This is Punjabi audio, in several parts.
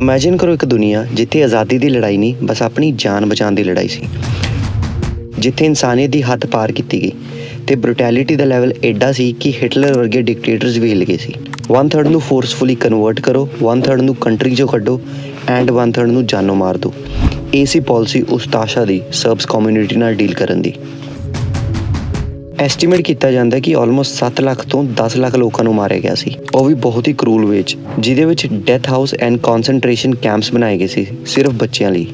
ਇਮੇਜਿਨ ਕਰੋ ਇੱਕ ਦੁਨੀਆ ਜਿੱਥੇ ਆਜ਼ਾਦੀ ਦੀ ਲੜਾਈ ਨਹੀਂ, ਬਸ ਆਪਣੀ ਜਾਨ ਬਚਾਉਣ ਦੀ ਲੜਾਈ ਸੀ। ਜਿੱਥੇ ਇਨਸਾਨੀਅਤ ਦੀ ਹੱਦ ਪਾਰ ਕੀਤੀ ਗਈ ਤੇ ਬ੍ਰੂਟੈਲਿਟੀ ਦਾ ਲੈਵਲ ਐਡਾ ਸੀ ਕਿ ਹਿਟਲਰ ਵਰਗੇ ਡਿਕਟੇਟਰਸ ਵੀ ਹਿੱਲ ਗਏ ਸੀ। 1/3 ਨੂੰ ਫੋਰਸਫੁਲੀ ਕਨਵਰਟ ਕਰੋ 1/3 ਨੂੰ ਕੰਟਰੀ ਚੋਂ ਕੱਢੋ ਐਂਡ 1/3 ਨੂੰ ਜਾਨੋਂ ਮਾਰ ਦਿਓ। ਇਹ ਸੀ ਉਸ ਤਾਸ਼ਾ ਦੀ ਸਰਬਸ ਕਮਿਊਨਿਟੀ ਨਾਲ ਡੀਲ ਕਰਨ ਦੀ। ਐਸਟੀਮੇਟ ਕੀਤਾ ਜਾਂਦਾ ਹੈ ਕਿ ਆਲਮੋਸਟ 7 ਲੱਖ ਤੋਂ 10 ਲੱਖ ਲੋਕਾਂ ਨੂੰ ਮਾਰਿਆ ਗਿਆ ਸੀ। ਉਹ ਵੀ ਬਹੁਤ ਹੀ ਕਰੂਲ ਵੇਚ ਜਿਹਦੇ ਵਿੱਚ death house and concentration camps ਬਣਾਏ ਗਏ ਸੀ, ਸਿਰਫ ਬੱਚਿਆਂ ਲਈ।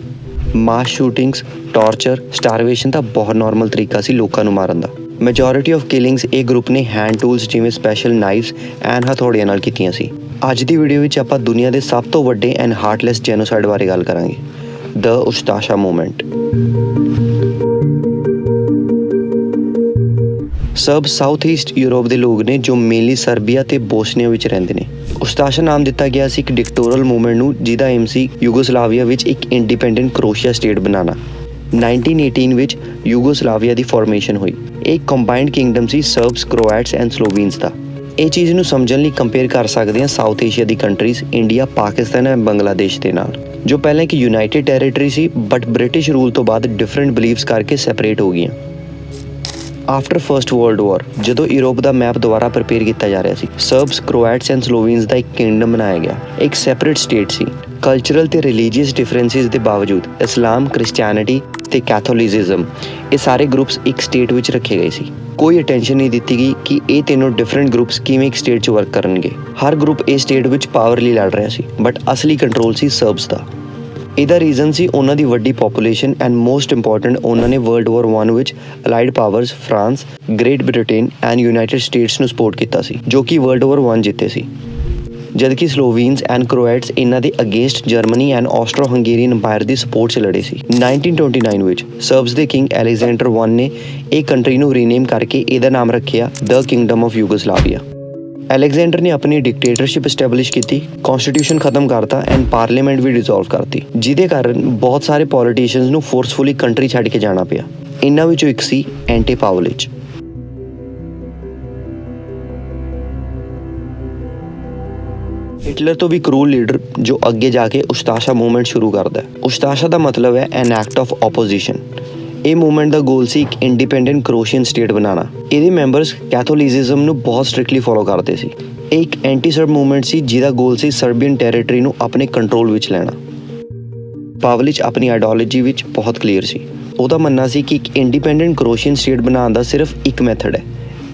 ਮਾਸ ਸ਼ੂਟਿੰਗਸ ਟਾਰਚਰ ਸਟਾਰਵੇਸ਼ਨ ਦਾ ਬਹੁਤ ਨਾਰਮਲ ਤਰੀਕਾ ਸੀ ਲੋਕਾਂ ਨੂੰ ਮਾਰਨ ਦਾ। ਮੈਜੋਰਿਟੀ ਆਫ ਕਿਲਿੰਗਸ ਇਹ ਗਰੁੱਪ ਨੇ ਹੈਂਡ ਟੂਲਸ ਜਿਵੇਂ ਸਪੈਸ਼ਲ ਨਾਈਫਸ ਐਂਡ ਹਥੌੜੀਆਂ ਨਾਲ ਕੀਤੀਆਂ ਸੀ। ਅੱਜ ਦੀ ਵੀਡੀਓ ਵਿੱਚ ਆਪਾਂ ਦੁਨੀਆ ਦੇ ਸਭ ਤੋਂ ਵੱਡੇ ਐਂਡ ਹਾਰਟਲੈਸ ਜੈਨੋਸਾਈਡ ਬਾਰੇ ਗੱਲ ਕਰਾਂਗੇ। The Ustasha movement Serb south east Europe ਦੇ ਲੋਕ ਨੇ ਜੋ ਮੇਨਲੀ ਸਰਬੀਆ ਤੇ ਬੋਸਨੀਆ ਵਿੱਚ ਰਹਿੰਦੇ ਨੇ। ਉਸਤਾਸ਼ਾ ਨਾਮ ਦਿੱਤਾ ਗਿਆ ਸੀ ਇੱਕ ਡਿਕਟੋਰਲ ਮੂਵਮੈਂਟ ਨੂੰ, ਜਿਹਦਾ ਏਮ ਸੀ ਯੂਗੋਸਲਾਵੀਆ ਵਿੱਚ ਇੱਕ ਇੰਡੀਪੈਂਡੈਂਟ ਕਰੋਸ਼ੀਆ ਸਟੇਟ ਬਣਾਉਣਾ। 1918 ਵਿੱਚ ਯੂਗੋਸਲਾਵੀਆ ਦੀ ਫਾਰਮੇਸ਼ਨ ਹੋਈ। ਇਹ ਕੰਬਾਈਨਡ ਕਿੰਗਡਮ ਸੀ ਸਰਬਸ ਕ੍ਰੋਐਟਸ ਐਂਡ ਸਲੋਵੀਨਸ ਦਾ। ਇਹ ਚੀਜ਼ ਨੂੰ ਸਮਝਣ ਲਈ ਕੰਪੇਅਰ ਕਰ ਸਕਦੇ ਹਾਂ south Asia the countries India, Pakistan and Bangladesh ਦੇ ਨਾਲ। ਜੋ ਪਹਿਲਾਂ ਇੱਕ ਯੂਨਾਈਟਿਡ ਟੈਰੀਟਰੀ ਸੀ ਬਟ ਬ੍ਰਿਟਿਸ਼ ਰੂਲ ਤੋਂ ਬਾਅਦ ਡਿਫਰੈਂਟ ਬਲੀਫਸ ਕਰਕੇ ਸੈਪਰੇਟ ਹੋ ਗਈਆਂ। ਆਫਟਰ ਫਰਸਟ ਵਰਲਡ ਵਾਰ ਜਦੋਂ ਯੂਰਪ ਦਾ ਮੈਪ ਦੁਬਾਰਾ ਪ੍ਰਪੇਅਰ ਕੀਤਾ ਜਾ ਰਿਹਾ ਸੀ ਸਰਬਸ ਕ੍ਰੋਐਟਸ ਐਂਡ ਸਲੋਵੀਨਸ ਦਾ ਇੱਕ ਕਿੰਗਡਮ ਬਣਾਇਆ ਗਿਆ। ਇੱਕ ਸੈਪਰੇਟ ਸਟੇਟ ਸੀ। ਕਲਚਰਲ ਤੇ ਰਿਲੀਜੀਅਸ ਡਿਫਰੈਂਸਿਸ ਦੇ ਬਾਵਜੂਦ ਇਸਲਾਮ ਕ੍ਰਿਸਚੀਅਨਿਟੀ ਤੇ ਕੈਥੋਲਿਸਿਜ਼ਮ ਇਹ ਸਾਰੇ ਗਰੁੱਪਸ ਇੱਕ ਸਟੇਟ ਵਿੱਚ ਰੱਖੇ ਗਏ ਸੀ। ਕੋਈ ਅਟੈਂਸ਼ਨ ਨਹੀਂ ਦਿੱਤੀ ਗਈ ਕਿ ਇਹ ਤਿੰਨੋਂ ਡਿਫਰੈਂਟ ਗਰੁੱਪਸ ਕਿਵੇਂ ਇੱਕ ਸਟੇਟ 'ਚ ਵਰਕ ਕਰਨਗੇ। ਹਰ ਗਰੁੱਪ ਇਹ ਸਟੇਟ ਵਿੱਚ ਪਾਵਰ ਲਈ ਲੜ ਰਿਹਾ ਸੀ ਬਟ ਅਸਲੀ ਕੰਟਰੋਲ ਸੀ ਸਰਬਸ ਦਾ। ਇਹਦਾ ਰੀਜ਼ਨ ਸੀ ਉਹਨਾਂ ਦੀ ਵੱਡੀ ਪੋਪੂਲੇਸ਼ਨ ਐਂਡ ਮੋਸਟ ਇੰਪੋਰਟੈਂਟ ਉਹਨਾਂ ਨੇ ਵਰਲਡ ਵਾਰ 1 ਵਿੱਚ allied powers France Great Britain and United States ਨੂੰ ਸਪੋਰਟ ਕੀਤਾ ਸੀ, ਜੋ ਕਿ ਵਰਲਡ ਵਾਰ 1 ਜਿੱਤੇ ਸੀ। ਜਦਕਿ ਸਲੋਵੀਨਸ ਐਂਡ ਕ੍ਰੋਏਟਸ ਇਹਨਾਂ ਦੇ against Germany and Austro Hungarian empire the support 'ਚ ਲੜੇ ਸੀ। 1929 ਵਿੱਚ ਸਰਬਸ ਦੇ ਕਿੰਗ ਅਲੈਗਜ਼ੈਂਡਰ 1 ਨੇ ਇਹ ਕੰਟਰੀ ਨੂੰ ਰੀਨੇਮ ਕਰਕੇ ਇਹਦਾ ਨਾਮ ਰੱਖਿਆ the kingdom of Yugoslavia Alexander ਨੇ ਆਪਣੀ ਡਿਕਟੇਟਰਸ਼ਿਪ ਐਸਟੈਬਲਿਸ਼ ਕੀਤੀ ਕਨਸਟੀਟਿਊਸ਼ਨ ਖਤਮ ਕਰਤਾ ਐਂਡ ਪਾਰਲੀਮੈਂਟ ਵੀ ਡਿਸੋਲਵ ਕਰਤੀ, ਜਿਹਦੇ ਕਾਰਨ ਬਹੁਤ ਸਾਰੇ ਪੋਲੀਟੀਸ਼ੀਅਨਸ ਨੂੰ ਫੋਰਸਫੁਲੀ ਕੰਟਰੀ ਛੱਡ ਕੇ ਜਾਣਾ ਪਿਆ। ਇਹਨਾਂ ਵਿੱਚੋਂ ਇੱਕ ਸੀ ਐਂਟੀ ਪਾਵਲਿਚ। ਹਿਟਲਰ ਤੋਂ ਵੀ ਕਰੂਲ ਲੀਡਰ ਜੋ ਅੱਗੇ ਜਾ ਕੇ ਉਸਤਾਸ਼ਾ ਮੂਵਮੈਂਟ ਸ਼ੁਰੂ ਕਰਦਾ ਹੈ। ਉਸਤਾਸ਼ਾ ਦਾ ਮਤਲਬ ਹੈ ਐਨ ਐਕਟ ਆਫ ਆਪੋਜੀਸ਼ਨ ਇਹ ਮੂਵਮੈਂਟ ਦਾ ਗੋਲ ਸੀ ਇੱਕ ਇੰਡੀਪੈਂਡੈਂਟ ਕਰੋਸ਼ੀਅਨ ਸਟੇਟ ਬਣਾਉਣਾ। ਇਹਦੇ ਮੈਂਬਰਸ ਕੈਥੋਲਿਸਿਜ਼ਮ ਨੂੰ ਬਹੁਤ ਸਟ੍ਰਿਕਟਲੀ ਫੋਲੋ ਕਰਦੇ ਸੀ। ਇਹ ਇੱਕ ਐਂਟੀ ਸਰਬ ਮੂਵਮੈਂਟ ਸੀ, ਜਿਹਦਾ ਗੋਲ ਸੀ ਸਰਬੀਅਨ ਟੈਰੀਟਰੀ ਨੂੰ ਆਪਣੇ ਕੰਟਰੋਲ ਵਿੱਚ ਲੈਣਾ। ਪਾਵਲਿਚ ਆਪਣੀ ਆਈਡੀਓਲੋਜੀ ਵਿੱਚ ਬਹੁਤ ਕਲੀਅਰ ਸੀ। ਉਹਦਾ ਮੰਨਣਾ ਸੀ ਕਿ ਇੱਕ ਇੰਡੀਪੈਂਡੈਂਟ ਕਰੋਸ਼ੀਅਨ ਸਟੇਟ ਬਣਾਉਣ ਦਾ ਸਿਰਫ ਇੱਕ ਮੈਥਡ ਹੈ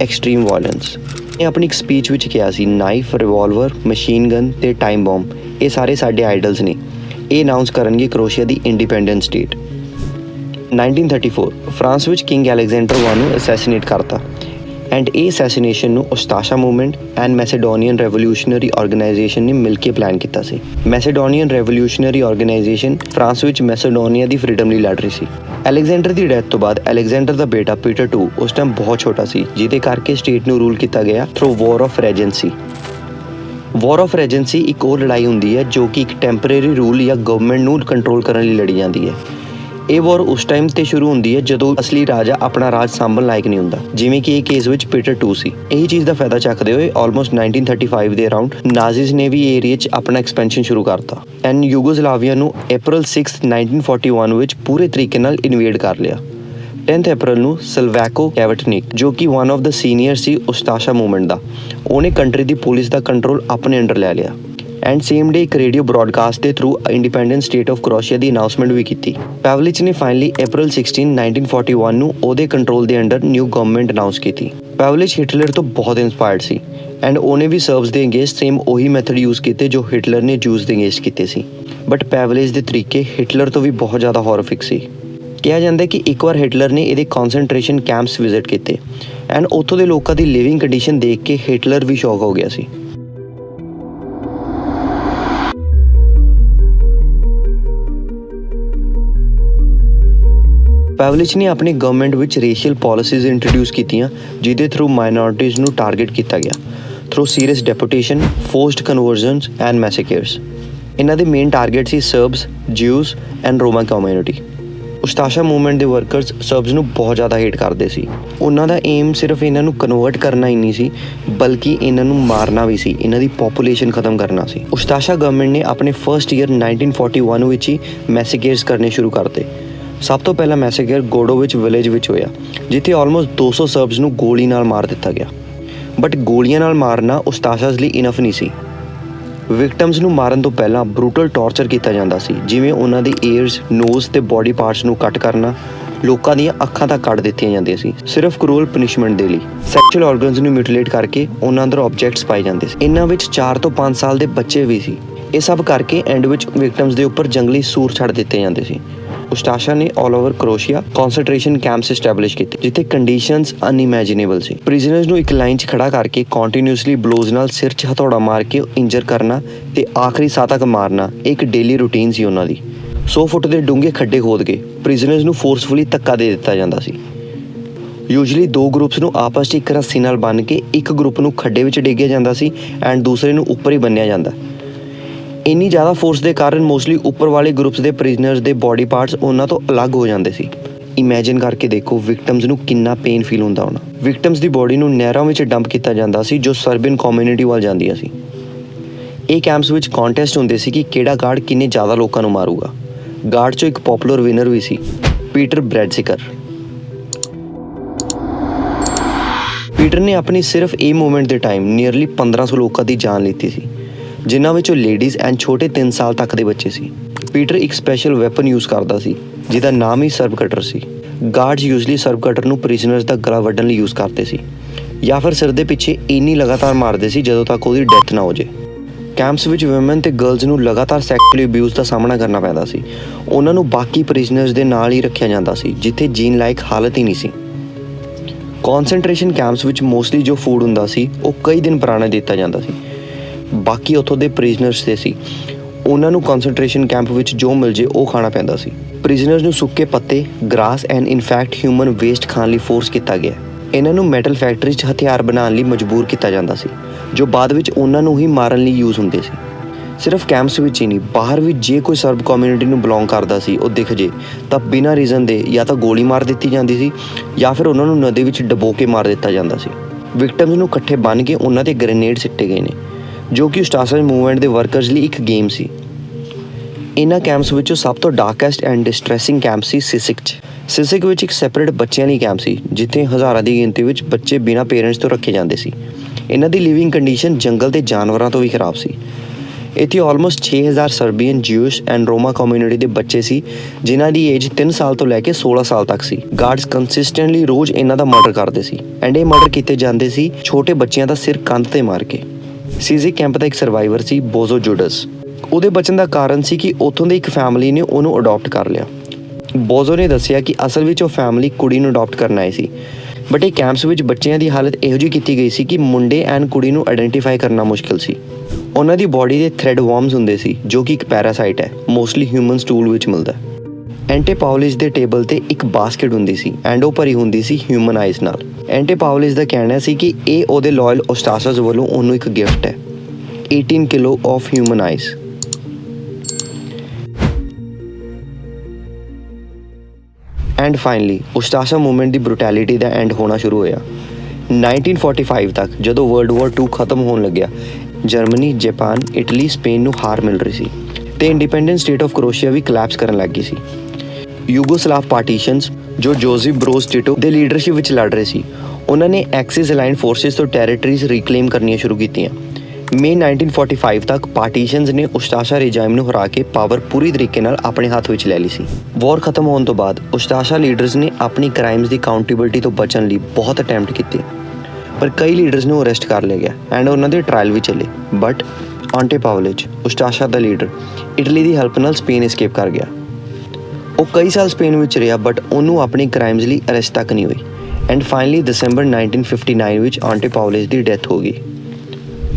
ਐਕਸਟ੍ਰੀਮ ਵਾਇਲੈਂਸ ਇਹ ਆਪਣੀ ਇੱਕ ਸਪੀਚ ਵਿੱਚ ਕਿਹਾ ਸੀ ਨਾਈਫ ਰਿਵਾਲਵਰ ਮਸ਼ੀਨ ਗਨ ਤੇ ਟਾਈਮ ਬੰਬ ਇਹ ਸਾਰੇ ਸਾਡੇ ਆਈਡਲਸ ਨੇ। ਇਹ ਅਨਾਉਂਸ ਕਰਨਗੇ ਕਰੋਸ਼ੀਆ ਦੀ ਇੰਡੀਪੈਂਡੈਂਟ ਸਟੇਟ 1934, ਫਰਾਂਸ ਵਿੱਚ ਕਿੰਗ ਅਲੈਗਜ਼ੈਂਡਰ 1 ਨੂੰ ਅਸੈਸੀਨੇਟ ਕਰਤਾ। ਐਂਡ ਇਹ ਅਸੈਸੀਨੇਸ਼ਨ ਨੂੰ Ustasha movement and Macedonian revolutionary organisation ਨੇ ਮਿਲ ਕੇ ਪਲਾਨ ਕੀਤਾ ਸੀ। ਮੈਸੇਡੋਨੀਅਨ ਰੈਵੋਲੂਸ਼ਨਰੀ ਆਰਗੇਨਾਈਜੇਸ਼ਨ ਫਰਾਂਸ ਵਿੱਚ ਮੈਸੇਡੋਨੀਆ ਦੀ ਫ੍ਰੀडम ਲਈ ਲੜ ਰਹੀ ਸੀ। ਅਲੈਗਜ਼ੈਂਡਰ ਦੀ ਡੈਥ ਤੋਂ ਬਾਅਦ ਅਲੈਗਜ਼ੈਂਡਰ ਦਾ ਬੇਟਾ ਪੀਟਰ 2 ਉਸ ਟਾਈਮ ਬਹੁਤ ਛੋਟਾ ਸੀ, ਜਿਹਦੇ ਕਰਕੇ ਸਟੇਟ ਨੂੰ ਰੂਲ ਕੀਤਾ ਗਿਆ through war of regency war of regency ਇੱਕ ਉਹ ਲੜਾਈ ਹੁੰਦੀ ਹੈ ਜੋ ਕਿ ਇੱਕ ਟੈਂਪਰੇਰੀ ਰੂਲ ਜਾਂ ਗਵਰਨਮੈਂਟ ਨੂੰ ਕੰਟਰੋਲ ਕਰਨ ਲਈ ਲੜੀ ਜਾਂਦੀ ਹੈ। ਇਹ ਵਾਰ ਉਸ ਟਾਈਮ ਤੇ ਸ਼ੁਰੂ ਹੁੰਦੀ ਹੈ ਜਦੋਂ ਅਸਲੀ ਰਾਜਾ ਆਪਣਾ ਰਾਜ ਸੰਭਲਣ ਲਾਇਕ ਨਹੀਂ ਹੁੰਦਾ। ਜਿਵੇਂ ਕਿ ਇਹ ਕੇਸ ਵਿੱਚ ਪੀਟਰ 2 ਸੀ। ਇਹ ਚੀਜ਼ ਦਾ ਫਾਇਦਾ ਚੱਕਦੇ ਹੋਏ ਆਲਮੋਸਟ 1935 ਦੇ ਅਰਾਊਂਡ ਨਾਜ਼ੀਜ਼ ਨੇ ਵੀ ਏਰੀਆ 'ਚ ਆਪਣਾ ਐਕਸਪੈਂਸ਼ਨ ਸ਼ੁਰੂ ਕਰਤਾ। ਐਂਡ ਯੂਗੋਸਲਾਵੀਆ ਨੂੰ April 6 1941 ਵਿੱਚ ਪੂਰੇ ਤਰੀਕੇ ਨਾਲ ਇਨਵੇਡ ਕਰ ਲਿਆ। 10th ਅਪ੍ਰੈਲ ਨੂੰ ਸਲਵੈਕੋ ਕੈਵਟਨਿਕ ਜੋ ਕਿ ਵਨ ਆਫ ਦਾ ਸੀਨੀਅਰ ਸੀ, ਉਸਤਾਸ਼ਾ ਮੂਵਮੈਂਟ ਦਾ, ਉਹਨੇ ਕੰਟਰੀ ਦੀ ਪੁਲਿਸ ਦਾ ਕੰਟਰੋਲ ਆਪਣੇ ਅੰਡਰ ਲੈ ਲਿਆ। ਐਂਡ ਸੇਮ ਡੇ ਇੱਕ ਰੇਡੀਓ ਬ੍ਰਾਡਕਾਸਟ ਦੇ through independent state of Croatia the announcement ਵੀ ਕੀਤੀ। ਪੈਵਲਿਚ ਨੇ ਫਾਈਨਲੀ April 16 1941 ਨੂੰ ਉਹਦੇ ਕੰਟਰੋਲ ਦੇ ਅੰਡਰ ਨਿਊ ਗਵਰਨਮੈਂਟ ਅਨਾਉਂਸ ਕੀਤੀ। ਪੈਵਲਿਚ ਹਿਟਲਰ ਤੋਂ ਬਹੁਤ ਇਨਸਪਾਇਰਡ ਸੀ। ਐਂਡ ਉਹਨੇ ਵੀ ਸਰਬਸ ਦੇ ਅਗੇਂਸਟ ਸੇਮ ਉਹੀ ਮੈਥਡ ਯੂਜ਼ ਕੀਤੇ ਜੋ ਹਿਟਲਰ ਨੇ ਜੂਸ ਦੇ ਅਗੇਂਸਟ ਕੀਤੇ ਸੀ। ਬਟ ਪੈਵਲਿਚ ਦੇ ਤਰੀਕੇ ਹਿਟਲਰ ਤੋਂ ਵੀ ਬਹੁਤ ਜ਼ਿਆਦਾ ਹੌਰਫਿਕ ਸੀ। ਕਿਹਾ ਜਾਂਦਾ ਕਿ ਇੱਕ ਵਾਰ ਹਿਟਲਰ ਨੇ ਇਹਦੇ ਕਨਸੈਂਟ੍ਰੇਸ਼ਨ ਕੈਂਪਸ ਵਿਜ਼ਿਟ ਕੀਤੇ। ਐਂਡ ਉੱਥੋਂ ਦੇ ਲੋਕਾਂ ਦੀ ਲਿਵਿੰਗ ਕੰਡੀਸ਼ਨ ਦੇਖ ਕੇ ਹਿਟਲਰ ਵੀ ਸ਼ੌਕ ਹੋ ਗਿਆ ਸੀ। ਪੈਵਲਿਚ ਨੇ ਆਪਣੀ ਗਵਰਨਮੈਂਟ ਵਿੱਚ ਰੇਸ਼ੀਅਲ ਪਾਲਿਸੀਜ਼ ਇੰਟਰੋਡਿਊਸ ਕੀਤੀਆਂ, ਜਿਹਦੇ ਥਰੂ ਮਾਈਨੋਰਟੀਜ਼ ਨੂੰ ਟਾਰਗੇਟ ਕੀਤਾ ਗਿਆ। Through serious deportation forced conversions and massacres ਇਹਨਾਂ ਦੇ main target C Serbs Jews and Roma community Ustasha movement ਦੇ ਵਰਕਰਸ ਸਰਬਸ ਨੂੰ ਬਹੁਤ ਜ਼ਿਆਦਾ ਹੇਟ ਕਰਦੇ ਸੀ। ਉਹਨਾਂ ਦਾ ਏਮ ਸਿਰਫ ਇਹਨਾਂ ਨੂੰ ਕਨਵਰਟ ਕਰਨਾ ਹੀ ਨਹੀਂ ਸੀ, ਬਲਕਿ ਇਹਨਾਂ ਨੂੰ ਮਾਰਨਾ ਵੀ ਸੀ, ਇਹਨਾਂ ਦੀ ਪੋਪੂਲੇਸ਼ਨ ਖਤਮ ਕਰਨਾ ਸੀ। ਉਸਤਾਸ਼ਾ ਗਵਰਨਮੈਂਟ ਨੇ ਆਪਣੇ ਫਰਸਟ ਈਅਰ 1941 ਵਿੱਚ ਹੀ ਮੈਸੇਕੇਰਸ ਕਰਨੇ ਸ਼ੁਰੂ ਕਰਤੇ ਸਭ ਤੋਂ ਪਹਿਲਾ ਮੈਸੇਕੇਰ ਗੋਡੋਵਿਚ ਵਿਲੇਜ ਵਿੱਚ ਹੋਇਆ, ਜਿੱਥੇ ਆਲਮੋਸਟ 200 ਸਰਬਸ ਨੂੰ ਗੋਲੀ ਨਾਲ ਮਾਰ ਦਿੱਤਾ ਗਿਆ। ਬਟ ਗੋਲੀਆਂ ਨਾਲ ਮਾਰਨਾ ਉਸਤਾਸ਼ਾਸ ਲਈ ਇਨਫ ਨਹੀਂ ਸੀ। ਵਿਕਟਮਸ ਨੂੰ ਮਾਰਨ ਤੋਂ ਪਹਿਲਾਂ ਬਰੂਟਲ ਟਾਰਚਰ ਕੀਤਾ ਜਾਂਦਾ ਸੀ, ਜਿਵੇਂ ਉਹਨਾਂ ਦੀ ਈਅਰਸ ਨੋਜ਼ ਤੇ ਬਾਡੀ ਪਾਰਟਸ ਨੂੰ ਕੱਟ ਕਰਨਾ, ਲੋਕਾਂ ਦੀਆਂ ਅੱਖਾਂ ਤੱਕ ਕੱਢ ਦਿੱਤੀਆਂ ਜਾਂਦੀਆਂ ਸੀ, ਸਿਰਫ ਕਰੂਅਲ ਪਨਿਸ਼ਮੈਂਟ ਦੇ ਲਈ। ਸੈਕਸ਼ੂਅਲ ਆਰਗਨਸ ਨੂੰ ਮਿਊਟੀਲੇਟ ਕਰਕੇ ਉਹਨਾਂ ਅੰਦਰ ਆਬਜੈਕਟਸ ਪਾਏ ਜਾਂਦੇ ਸੀ। ਇਹਨਾਂ ਵਿੱਚ 4 ਤੋਂ 5 ਸਾਲ ਦੇ ਬੱਚੇ ਵੀ ਸੀ। ਇਹ ਸਭ ਕਰਕੇ ਐਂਡ ਵਿੱਚ ਵਿਕਟਮਸ ਦੇ ਉੱਪਰ ਜੰਗਲੀ ਸੂਰ ਛੱਡ ਦਿੱਤੇ ਜਾਂਦੇ ਸੀ। ਉਸਤਾਸ਼ਾ ਨੇ 올 over Croatia concentration campus establish ਕੀਤੇ, ਜਿੱਥੇ ਕੰਡੀਸ਼ਨਸ ਅਨਇਮੇਜਿਨੇਬਲ ਸੀ। ਪ੍ਰਿਜ਼ਨਰਸ ਨੂੰ ਇੱਕ ਲਾਈਨ 'ਚ ਖੜਾ ਕਰਕੇ ਕੰਟੀਨਿਊਸਲੀ ਬਲੋਜ਼ ਨਾਲ ਸਿਰ 'ਚ ਹਥੌੜਾ ਮਾਰ ਕੇ ਇੰਜਰ ਕਰਨਾ ਤੇ ਆਖਰੀ ਸਾਹ ਤੱਕ ਮਾਰਨਾ ਇੱਕ ਡੇਲੀ ਰੂਟੀਨ ਸੀ ਉਹਨਾਂ ਦੀ। 100 ਫੁੱਟ ਦੇ ਡੂੰਘੇ ਖੱਡੇ ਖੋਦ ਕੇ ਪ੍ਰਿਜ਼ਨਰਸ ਨੂੰ ਫੋਰਸਫੁਲੀ ਧੱਕਾ ਦੇ ਦਿੱਤਾ ਜਾਂਦਾ ਸੀ। ਯੂਜੂਅਲੀ ਦੋ ਗਰੁੱਪਸ ਨੂੰ ਆਪਸ 'ਚ ਇੱਕ ਰੱਸੀ ਨਾਲ ਬੰਨ੍ਹ ਕੇ ਇੱਕ ਗਰੁੱਪ ਨੂੰ ਖੱਡੇ ਵਿੱਚ ਡੇਗਿਆ ਜਾਂਦਾ ਸੀ ਐਂਡ ਦੂਸਰੇ ਨੂੰ ਉੱਪਰ ਹੀ ਬੰਨਿਆ ਜਾਂਦਾ। ਇੰਨੀ ਜ਼ਿਆਦਾ ਫੋਰਸ ਦੇ ਕਾਰਨ ਮੋਸਟਲੀ ਉੱਪਰ ਵਾਲੇ ਗਰੁੱਪਸ ਦੇ ਪ੍ਰਿਜ਼ਨਰਸ ਦੇ ਬਾਡੀ ਪਾਰਟਸ ਉਹਨਾਂ ਤੋਂ ਅਲੱਗ ਹੋ ਜਾਂਦੇ ਸੀ। ਇਮੇਜਿਨ ਕਰਕੇ ਦੇਖੋ ਵਿਕਟਮਸ ਨੂੰ ਕਿੰਨਾ ਪੇਨ ਫੀਲ ਹੁੰਦਾ ਹੋਣਾ। ਵਿਕਟਮਸ ਦੀ ਬਾਡੀ ਨੂੰ ਨਹਿਰਾਂ ਵਿੱਚ ਡੰਪ ਕੀਤਾ ਜਾਂਦਾ ਸੀ, ਜੋ ਸਰਬੀਅਨ ਕਮਿਊਨਿਟੀ ਵੱਲ ਜਾਂਦੀਆਂ ਸੀ। ਇਹ ਕੈਂਪਸ ਵਿੱਚ ਕੰਟੈਸਟ ਹੁੰਦੇ ਸੀ ਕਿ ਕਿਹੜਾ ਗਾਰਡ ਕਿੰਨੇ ਜ਼ਿਆਦਾ ਲੋਕਾਂ ਨੂੰ ਮਾਰੂਗਾ। ਗਾਰਡ 'ਚੋਂ ਇੱਕ ਪਪੂਲਰ ਵਿਨਰ ਵੀ ਸੀ ਪੀਟਰ ਬ੍ਰੈਡਸਿਕਰ ਪੀਟਰ ਨੇ ਆਪਣੀ ਸਿਰਫ ਇਹ ਮੂਵਮੈਂਟ ਦੇ ਟਾਈਮ ਨੀਅਰਲੀ 1500 ਲੋਕਾਂ ਦੀ ਜਾਨ ਲਿੱਤੀ ਸੀ। ਜਿਨ੍ਹਾਂ ਵਿੱਚੋਂ ਲੇਡੀਜ਼ ਐਂਡ ਛੋਟੇ 3 ਸਾਲ ਤੱਕ ਦੇ ਬੱਚੇ ਸੀ। ਪੀਟਰ ਇੱਕ ਸਪੈਸ਼ਲ ਵੈਪਨ ਯੂਜ਼ ਕਰਦਾ ਸੀ, ਜਿਹਦਾ ਨਾਮ ਹੀ ਸਰਬ ਕਟਰ ਸੀ। ਗਾਰਡਸ ਯੂਜ਼ਲੀ ਸਰਬ ਕਟਰ ਨੂੰ ਪ੍ਰਿਜ਼ਨਰਸ ਦਾ ਗਲਾ ਵੱਢਣ ਲਈ ਯੂਜ਼ ਕਰਦੇ ਸੀ, ਜਾਂ ਫਿਰ ਸਿਰ ਦੇ ਪਿੱਛੇ ਇੰਨੀ ਲਗਾਤਾਰ ਮਾਰਦੇ ਸੀ ਜਦੋਂ ਤੱਕ ਉਹਦੀ ਡੈਥ ਨਾ ਹੋ ਜੇ। ਕੈਂਪਸ ਵਿੱਚ ਔਮਨ ਤੇ ਗਰਲਸ ਨੂੰ ਲਗਾਤਾਰ ਸੈਕਸ਼ੂਅਲੀ ਅਬਿਊਜ਼ ਦਾ ਸਾਹਮਣਾ ਕਰਨਾ ਪੈਂਦਾ ਸੀ। ਉਹਨਾਂ ਨੂੰ ਬਾਕੀ ਪ੍ਰਿਜ਼ਨਰਸ ਦੇ ਨਾਲ ਹੀ ਰੱਖਿਆ ਜਾਂਦਾ ਸੀ, ਜਿੱਥੇ ਜੀਣ ਲਾਇਕ ਹਾਲਤ ਹੀ ਨਹੀਂ ਸੀ। ਕਨਸੈਂਟ੍ਰੇਸ਼ਨ ਕੈਂਪਸ ਵਿੱਚ ਮੋਸਟਲੀ ਜੋ ਫੂਡ ਹੁੰਦਾ ਸੀ, ਉਹ ਕਈ ਦਿਨ ਪੁਰਾਣਾ ਦਿੱਤਾ ਜਾਂਦਾ ਸੀ। ਬਾਕੀ ਉੱਥੋਂ ਦੇ ਪ੍ਰਿਜ਼ਨਰਸ ਦੇ ਸੀ। ਉਹਨਾਂ ਨੂੰ ਕਨਸੈਂਟ੍ਰੇਸ਼ਨ ਕੈਂਪ ਵਿੱਚ ਜੋ ਮਿਲ ਜੇ, ਉਹ ਖਾਣਾ ਪੈਂਦਾ ਸੀ। ਪ੍ਰਿਜ਼ਨਰਸ ਨੂੰ ਸੁੱਕੇ ਪੱਤੇ grass and in fact human waste ਖਾਣ ਲਈ ਫੋਰਸ ਕੀਤਾ ਗਿਆ। ਇਹਨਾਂ ਨੂੰ ਮੈਟਲ ਫੈਕਟਰੀ 'ਚ ਹਥਿਆਰ ਬਣਾਉਣ ਲਈ ਮਜਬੂਰ ਕੀਤਾ ਜਾਂਦਾ ਸੀ, ਜੋ ਬਾਅਦ ਵਿੱਚ ਉਹਨਾਂ ਨੂੰ ਹੀ ਮਾਰਨ ਲਈ ਯੂਜ਼ ਹੁੰਦੇ ਸੀ। ਸਿਰਫ ਕੈਂਪਸ ਵਿੱਚ ਹੀ ਨਹੀਂ, ਬਾਹਰ ਵੀ ਜੇ ਕੋਈ ਸਰਬ ਕਮਿਊਨਿਟੀ ਨੂੰ ਬਿਲੋਂਗ ਕਰਦਾ ਸੀ, ਉਹ ਦਿਖ ਜੇ, ਤਾਂ ਬਿਨਾਂ ਰੀਜ਼ਨ ਦੇ ਜਾਂ ਤਾਂ ਗੋਲੀ ਮਾਰ ਦਿੱਤੀ ਜਾਂਦੀ ਸੀ, ਜਾਂ ਫਿਰ ਉਹਨਾਂ ਨੂੰ ਨਦੀ ਵਿੱਚ ਡਬੋ ਕੇ ਮਾਰ ਦਿੱਤਾ ਜਾਂਦਾ ਸੀ। ਵਿਕਟਮਸ ਨੂੰ ਇਕੱਠੇ ਬੰਨ੍ਹ ਕੇ ਉਹਨਾਂ ਤੇ ਗ੍ਰੇਨੇਡ ਸਿੱਟੇ ਗਏ ਨੇ। ਜੋ ਕਿ ਉਸਤਾਸਾ ਮੂਵਮੈਂਟ ਦੇ ਵਰਕਰਸ ਲਈ ਇੱਕ ਗੇਮ ਸੀ। ਇਹਨਾਂ ਕੈਂਪਸ ਵਿੱਚੋਂ ਸਭ ਤੋਂ ਡਾਰਕੈਸਟ ਐਂਡ ਡਿਸਟ੍ਰੈਸਿੰਗ ਕੈਂਪ ਸੀ ਸਿਸਿਕ 'ਚ। ਸਿਸਿਕ ਵਿੱਚ ਇੱਕ ਸੈਪਰੇਟ ਬੱਚਿਆਂ ਲਈ ਕੈਂਪ ਸੀ, ਜਿੱਥੇ ਹਜ਼ਾਰਾਂ ਦੀ ਗਿਣਤੀ ਵਿੱਚ ਬੱਚੇ ਬਿਨਾਂ ਪੇਰੈਂਟਸ ਤੋਂ ਰੱਖੇ ਜਾਂਦੇ ਸੀ। ਇਹਨਾਂ ਦੀ ਲਿਵਿੰਗ ਕੰਡੀਸ਼ਨ ਜੰਗਲ ਦੇ ਜਾਨਵਰਾਂ ਤੋਂ ਵੀ ਖਰਾਬ ਸੀ। ਇੱਥੇ almost 6000 Serbian Jewish and Roma community ਦੇ ਬੱਚੇ ਸੀ, ਜਿਨ੍ਹਾਂ ਦੀ ਏਜ 3 ਸਾਲ ਤੋਂ ਲੈ ਕੇ 16 ਸਾਲ ਤੱਕ ਸੀ। ਗਾਰਡਸ ਕੰਸਿਸਟੈਂਟਲੀ ਰੋਜ਼ ਇਹਨਾਂ ਦਾ ਮਰਡਰ ਕਰਦੇ ਸੀ। ਐਂਡ ਇਹ ਮਰਡਰ ਕੀਤੇ ਜਾਂਦੇ ਸੀ ਛੋਟੇ ਬੱਚਿਆਂ ਦਾ ਸਿਰ ਕੰਧ ਤੇ ਮਾਰ ਕੇ। ਸੀਜ਼ੀ ਕੈਂਪ ਦਾ ਇੱਕ ਸਰਵਾਈਵਰ ਸੀ ਬੋਜ਼ੋ ਜੁਡਸ ਉਹਦੇ ਬਚਣ ਦਾ ਕਾਰਨ ਸੀ ਕਿ ਉੱਥੋਂ ਦੇ ਇੱਕ ਫੈਮਿਲੀ ਨੇ ਉਹਨੂੰ ਅਡਾਪਟ ਕਰ ਲਿਆ। ਬੋਜ਼ੋ ਨੇ ਦੱਸਿਆ ਕਿ ਅਸਲ ਵਿੱਚ ਉਹ ਫੈਮਿਲੀ ਕੁੜੀ ਨੂੰ ਅਡਾਪਟ ਕਰਨ ਆਈ ਸੀ। ਬਟ ਇਹ ਕੈਂਪਸ ਵਿੱਚ ਬੱਚਿਆਂ ਦੀ ਹਾਲਤ ਇਹੋ ਜਿਹੀ ਕੀਤੀ ਗਈ ਸੀ ਕਿ ਮੁੰਡੇ ਐਂਡ ਕੁੜੀ ਨੂੰ ਆਇਡੈਂਟੀਫਾਈ ਕਰਨਾ ਮੁਸ਼ਕਲ ਸੀ। ਉਹਨਾਂ ਦੀ ਬਾਡੀ ਦੇ ਥ੍ਰੈਡ ਵਾਰਮਸ ਹੁੰਦੇ ਸੀ, ਜੋ ਕਿ ਇੱਕ ਪੈਰਾਸਾਈਟ ਹੈ ਮੋਸਟਲੀ ਹਿਊਮਨ ਸਟੂਲ ਵਿੱਚ ਮਿਲਦਾ ਹੈ। ਐਂਟੀਪਾਉਲਿਸ ਦੇ ਟੇਬਲ ਤੇ ਇੱਕ ਬਾਸਕਟ ਹੁੰਦੀ ਸੀ ਐਂਡ ਉਹ ਭਰੀ ਹੁੰਦੀ ਸੀ ਹਿਊਮਨ ਆਈਜ਼ ਨਾਲ ਐਂਟੀਪਾਉਲਿਸ ਦਾ ਕਹਿਣਾ ਸੀ ਕਿ ਇਹ ਉਹਦੇ ਲਾਇਲ ਓਸਟਾਸਸ ਵੱਲੋਂ ਉਹਨੂੰ ਇੱਕ ਗਿਫਟ ਹੈ। 18 kilo of human eyes and finally Ustasha movement the brutality ਦਾ ਐਂਡ ਹੋਣਾ ਸ਼ੁਰੂ ਹੋਇਆ। 1945 ਤੱਕ ਜਦੋਂ ਵਰਲਡ ਵਾਰ 2 ਖਤਮ ਹੋਣ ਲੱਗਿਆ, ਜਰਮਨੀ, ਜਾਪਾਨ, ਇਟਲੀ, ਸਪੇਨ ਨੂੰ ਹਾਰ ਮਿਲ ਰਹੀ ਸੀ। ਤੇ ਇੰਡੀਪੈਂਡੈਂਟ ਸਟੇਟ ਆਫ ਕਰੋਸ਼ੀਆ ਵੀ ਕਲੈਪਸ ਕਰਨ ਲੱਗ ਗਈ ਸੀ। ਯੂਗੋਸਲਾਵ ਪਾਰਟੀਸ਼ਨਸ ਜੋ ਜੋਜ਼ਿਫ ਬਰੋਜ਼ ਟਿਟੋ ਦੇ ਲੀਡਰਸ਼ਿਪ ਵਿੱਚ ਲੜ ਰਹੇ ਸੀ, ਉਹਨਾਂ ਨੇ ਐਕਸਿਸ ਅਲਾਈਨ ਫੋਰਸਸ ਤੋਂ ਟੈਰੀਟਰੀਜ਼ ਰੀਕਲੇਮ ਕਰਨੀਆਂ ਸ਼ੁਰੂ ਕੀਤੀਆਂ। ਮਈ 1945 ਤੱਕ ਪਾਰਟੀਸ਼ਨਸ ਨੇ ਉਸਤਾਸ਼ਾ ਰੇਜਾਈਮ ਨੂੰ ਹਰਾ ਕੇ ਪਾਵਰ ਪੂਰੀ ਤਰੀਕੇ ਨਾਲ ਆਪਣੇ ਹੱਥ ਵਿੱਚ ਲੈ ਲਈ ਸੀ। ਵਾਰ ਖਤਮ ਹੋਣ ਤੋਂ ਬਾਅਦ ਉਸਤਾਸ਼ਾ ਲੀਡਰਸ ਨੇ ਆਪਣੀ ਕ੍ਰਾਈਮਸ ਦੀ ਕਾਊਂਟੇਬਿਲਟੀ ਤੋਂ ਬਚਣ ਲਈ ਬਹੁਤ ਅਟੈਂਪਟ ਕੀਤੇ। ਪਰ ਕਈ ਲੀਡਰਸ ਨੂੰ ਅਰੈਸਟ ਕਰ ਲਿਆ ਗਿਆ ਐਂਡ ਉਹਨਾਂ ਦੇ ਟ੍ਰਾਇਲ ਵੀ ਚੱਲੇ। ਬਟ ਆਂਟੇ ਪਾਵਲਿਚ, ਉਸਤਾਸ਼ਾ ਦਾ ਲੀਡਰ, ਇਟਲੀ ਦੀ ਹੈਲਪ ਨਾਲ ਸਪੇਨ escape ਕਰ ਗਿਆ। ਉਹ ਕਈ ਸਾਲ ਸਪੇਨ ਵਿੱਚ ਰਿਹਾ ਬਟ ਉਹਨੂੰ ਆਪਣੀ ਕ੍ਰਾਈਮਸ ਲਈ ਅਰੈਸਟ ਤੱਕ ਨਹੀਂ ਹੋਈ। ਐਂਡ ਫਾਈਨਲੀ ਦਸੰਬਰ 1959 ਵਿੱਚ ਆਂਟੇ ਪਾਵਲਿਚ ਦੀ ਡੈਥ ਹੋ ਗਈ।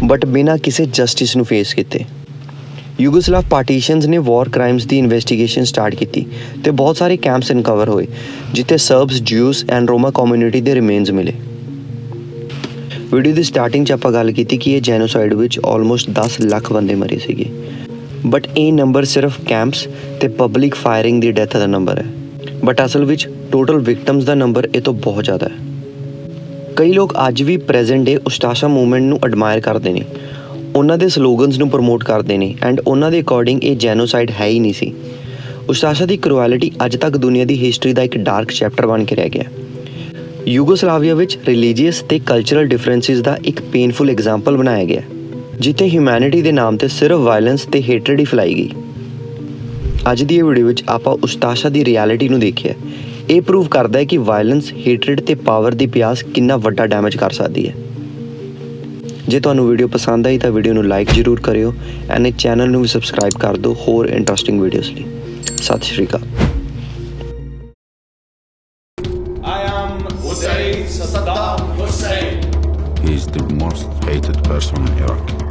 ਬਟ ਬਿਨਾਂ ਕਿਸੇ ਜਸਟਿਸ ਨੂੰ ਫੇਸ ਕੀਤੇ। ਯੂਗੋਸਲਾਵ ਪਾਰਟੀਸ਼ਨਸ ਨੇ ਵਾਰ ਕ੍ਰਾਈਮਸ ਦੀ ਇਨਵੈਸਟੀਗੇਸ਼ਨ ਸਟਾਰਟ ਕੀਤੀ ਤੇ ਬਹੁਤ ਸਾਰੇ ਕੈਂਪਸ ਇਨਕਵਰ ਹੋਏ, ਜਿੱਥੇ Serbs Jews and Roma community ਦੇ ਰਿਮੇਨਸ ਮਿਲੇ। ਵੀਡੀਓ ਦੀ ਸਟਾਰਟਿੰਗ 'ਚ ਆਪਾਂ ਗੱਲ ਕੀਤੀ ਕਿ ਇਹ ਜੈਨੋਸਾਈਡ ਵਿੱਚ ਆਲਮੋਸਟ 10 ਲੱਖ ਬੰਦੇ ਮਰੇ ਸੀਗੇ। ਬਟ ਇਹ ਨੰਬਰ ਸਿਰਫ ਕੈਂਪਸ ਤੇ ਪਬਲਿਕ ਫਾਇਰਿੰਗ ਦੀ ਡੈਥ ਦਾ ਨੰਬਰ ਹੈ ਬਟ ਅਸਲ ਵਿੱਚ ਟੋਟਲ ਵਿਕਟਮਸ ਦਾ ਨੰਬਰ ਇਹ ਤੋਂ ਬਹੁਤ ਜ਼ਿਆਦਾ ਹੈ ਕਈ ਲੋਕ ਅੱਜ ਵੀ ਪ੍ਰੈਜ਼ੈਂਟ ਡੇ ਉਸਤਾਸ਼ਾ ਮੂਵਮੈਂਟ ਨੂੰ ਐਡਮਾਇਰ ਕਰਦੇ ਨੇ ਉਹਨਾਂ ਦੇ ਸਲੋਗਨਸ ਨੂੰ ਪ੍ਰਮੋਟ ਕਰਦੇ ਨੇ ਐਂਡ ਉਹਨਾਂ ਦੇ ਅਕੋਰਡਿੰਗ ਇਹ ਜੈਨੋਸਾਈਡ ਹੈ ਹੀ ਨਹੀਂ ਸੀ ਉਸਤਾਸ਼ਾ ਦੀ ਕਰੂਐਲਿਟੀ ਅੱਜ ਤੱਕ ਦੁਨੀਆ ਦੀ ਹਿਸਟਰੀ ਦਾ ਇੱਕ ਡਾਰਕ ਚੈਪਟਰ ਬਣ ਕੇ ਰਹਿ ਗਿਆ ਯੂਗੋਸਲਾਵੀਆ ਵਿੱਚ ਰਿਲੀਜੀਅਸ ਤੇ ਕਲਚਰਲ ਡਿਫਰੈਂਸਿਸ ਦਾ ਇੱਕ ਪੇਨਫੁਲ ਐਗਜ਼ਾਮਪਲ ਬਣਾਇਆ ਗਿਆ ਜਿੱਥੇ ਹਿਊਮੈਨਿਟੀ ਦੇ ਨਾਮ ਤੇ ਸਿਰਫ ਵਾਇਲੈਂਸ ਤੇ ਹੇਟਰਡ ਹੀ ਫੈਲਾਈ ਗਈ। ਅੱਜ ਦੀ ਇਹ ਵੀਡੀਓ ਵਿੱਚ ਆਪਾਂ ਉਸਤਾਸ਼ਾ ਦੀ ਰਿਐਲਿਟੀ ਨੂੰ ਦੇਖਿਆ ਇਹ ਪ੍ਰੂਵ ਕਰਦਾ ਹੈ ਕਿ ਵਾਇਲੈਂਸ ਹੇਟਰਡ ਤੇ ਪਾਵਰ ਦੀ ਪਿਆਸ ਕਿੰਨਾ ਵੱਡਾ ਡੈਮੇਜ ਕਰ ਸਕਦੀ ਹੈ। ਜੇ ਤੁਹਾਨੂੰ ਵੀਡੀਓ ਪਸੰਦ ਆਈ ਤਾਂ ਵੀਡੀਓ ਨੂੰ ਲਾਈਕ ਜ਼ਰੂਰ ਕਰਿਓ ਐਂਡ ਇਹ ਚੈਨਲ ਨੂੰ ਵੀ ਸਬਸਕ੍ਰਾਈਬ ਕਰ ਦਿਓ ਹੋਰ ਇੰਟਰਸਟਿੰਗ ਵੀਡੀਓਜ਼ ਲਈ। ਸਤਿ ਸ਼੍ਰੀ ਅਕਾਲ। I am Hussein Saddam Hussein. He is the most hated person on earth.